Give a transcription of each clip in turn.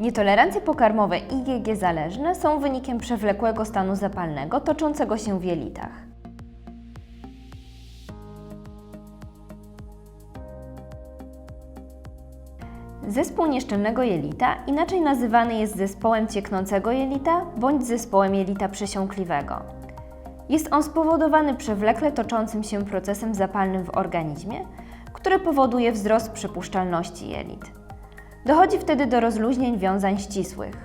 Nietolerancje pokarmowe IgG zależne są wynikiem przewlekłego stanu zapalnego toczącego się w jelitach. Zespół nieszczelnego jelita inaczej nazywany jest zespołem cieknącego jelita bądź zespołem jelita przesiąkliwego. Jest on spowodowany przewlekle toczącym się procesem zapalnym w organizmie, który powoduje wzrost przepuszczalności jelit. Dochodzi wtedy do rozluźnień wiązań ścisłych.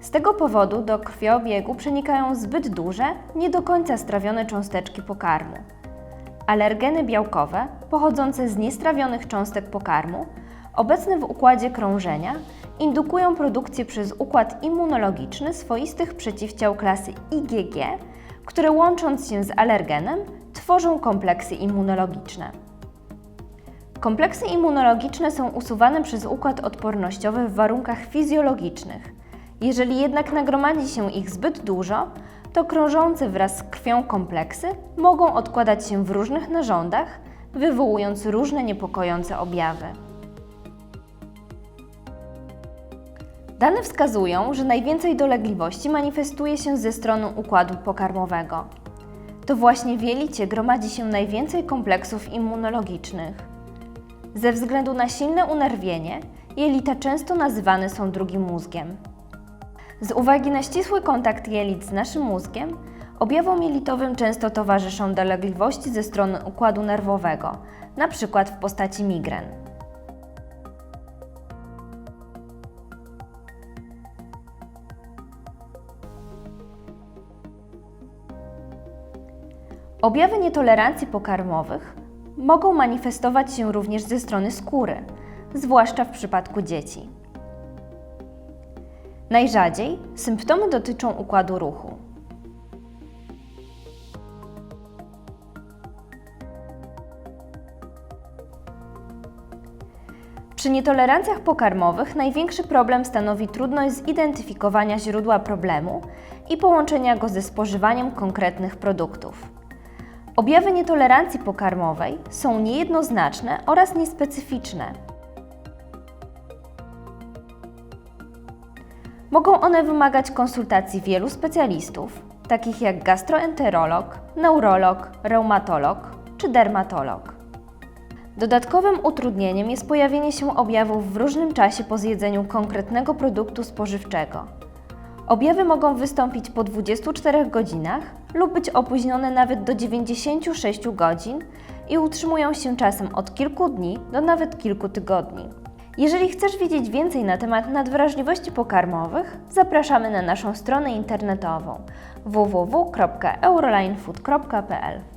Z tego powodu do krwiobiegu przenikają zbyt duże, nie do końca strawione cząsteczki pokarmu. Alergeny białkowe, pochodzące z niestrawionych cząstek pokarmu, obecne w układzie krążenia, indukują produkcję przez układ immunologiczny swoistych przeciwciał klasy IgG, które łącząc się z alergenem, tworzą kompleksy immunologiczne. Kompleksy immunologiczne są usuwane przez układ odpornościowy w warunkach fizjologicznych. Jeżeli jednak nagromadzi się ich zbyt dużo, to krążące wraz z krwią kompleksy mogą odkładać się w różnych narządach, wywołując różne niepokojące objawy. Dane wskazują, że najwięcej dolegliwości manifestuje się ze strony układu pokarmowego. To właśnie w jelicie gromadzi się najwięcej kompleksów immunologicznych. Ze względu na silne unerwienie, jelita często nazywane są drugim mózgiem. Z uwagi na ścisły kontakt jelit z naszym mózgiem, objawom jelitowym często towarzyszą dolegliwości ze strony układu nerwowego, np. w postaci migren. Objawy nietolerancji pokarmowych mogą manifestować się również ze strony skóry, zwłaszcza w przypadku dzieci. Najrzadziej symptomy dotyczą układu ruchu. Przy nietolerancjach pokarmowych największy problem stanowi trudność zidentyfikowania źródła problemu i połączenia go ze spożywaniem konkretnych produktów. Objawy nietolerancji pokarmowej są niejednoznaczne oraz niespecyficzne. Mogą one wymagać konsultacji wielu specjalistów, takich jak gastroenterolog, neurolog, reumatolog czy dermatolog. Dodatkowym utrudnieniem jest pojawienie się objawów w różnym czasie po zjedzeniu konkretnego produktu spożywczego. Objawy mogą wystąpić po 24 godzinach lub być opóźnione nawet do 96 godzin i utrzymują się czasem od kilku dni do nawet kilku tygodni. Jeżeli chcesz wiedzieć więcej na temat nadwrażliwości pokarmowych, zapraszamy na naszą stronę internetową www.eurolinefood.pl.